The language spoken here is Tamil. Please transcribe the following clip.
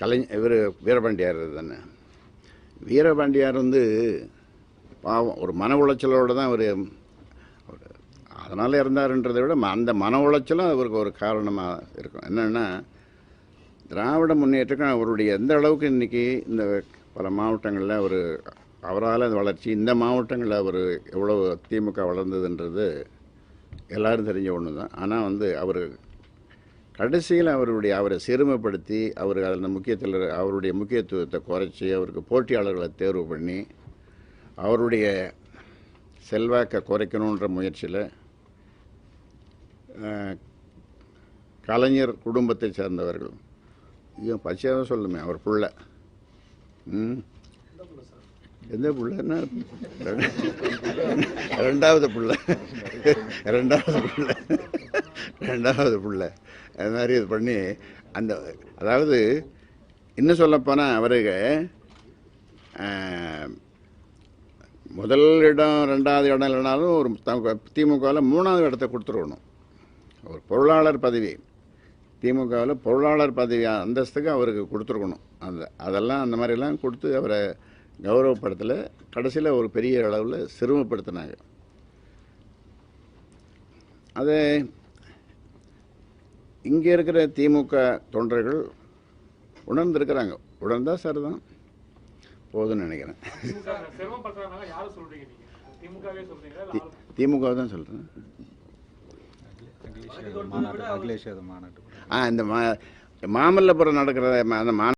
கலை இவர் வீரபாண்டியார் தானே. வீரபாண்டியார் வந்து பாவம் ஒரு மன உளைச்சலோடு தான் அவர் அதனால் இருந்தாருன்றதை விட ம- அந்த மன உளைச்சலும் அவருக்கு ஒரு காரணமாக இருக்கும். என்னென்னா திராவிட முன்னேற்றம் அவருடைய எந்த அளவுக்கு இன்றைக்கி இந்த பல மாவட்டங்களில் அவர் அவரால் அந்த வளர்ச்சி இந்த மாவட்டங்களில் அவர் எவ்வளோ திமுக வளர்ந்ததுன்றது எல்லோரும் தெரிஞ்ச ஒன்று தான் ஆனால் வந்து அவர் கடைசியில் அவருடைய அவரை சிறுமைப்படுத்தி அவர் அதில் முக்கியத்தில் அவருடைய முக்கியத்துவத்தை குறைச்சி அவருக்கு போட்டியாளர்களை தேர்வு பண்ணி அவருடைய செல்வாக்கை குறைக்கணுன்ற முயற்சியில் கலைஞர் குடும்பத்தை சேர்ந்தவர்கள். ஐயோ பச்சையாக சொல்லுமே அவர் பிள்ளை. ம்? எந்த பிள்ளைன்னா? ரெண்டாவது பிள்ளை. ரெண்டாவது பிள்ளை. ரெண்டாவது பிள்ளை. அது மாதிரி இது பண்ணி அந்த அதாவது இன்னும் சொல்லப்போனால் அவருக்கு முதல் இடம் ரெண்டாவது இடம் இல்லைனாலும் ஒரு திமுகவில் மூணாவது இடத்த கொடுத்துருக்கணும். ஒரு பொருளாளர் பதவி. திமுகவில் பொருளாளர் பதவி அந்தஸ்துக்கு அவருக்கு கொடுத்துருக்கணும். அந்த அதெல்லாம் அந்த மாதிரிலாம் கொடுத்து அவரை கௌரவப்படுத்தலை கடைசியில் ஒரு பெரிய அளவில் சிறுமப்படுத்தினாங்க அது இங்கே இருக்கிற திமுக தொண்டர்கள் உணர்ந்திருக்கிறாங்க உணர்ந்தா சார் தான் போதும்னு நினைக்கிறேன் திமுக தான் சொல்கிறேன் ஆ இந்த மா மாமல்லபுரம் நடக்கிற அந்த மா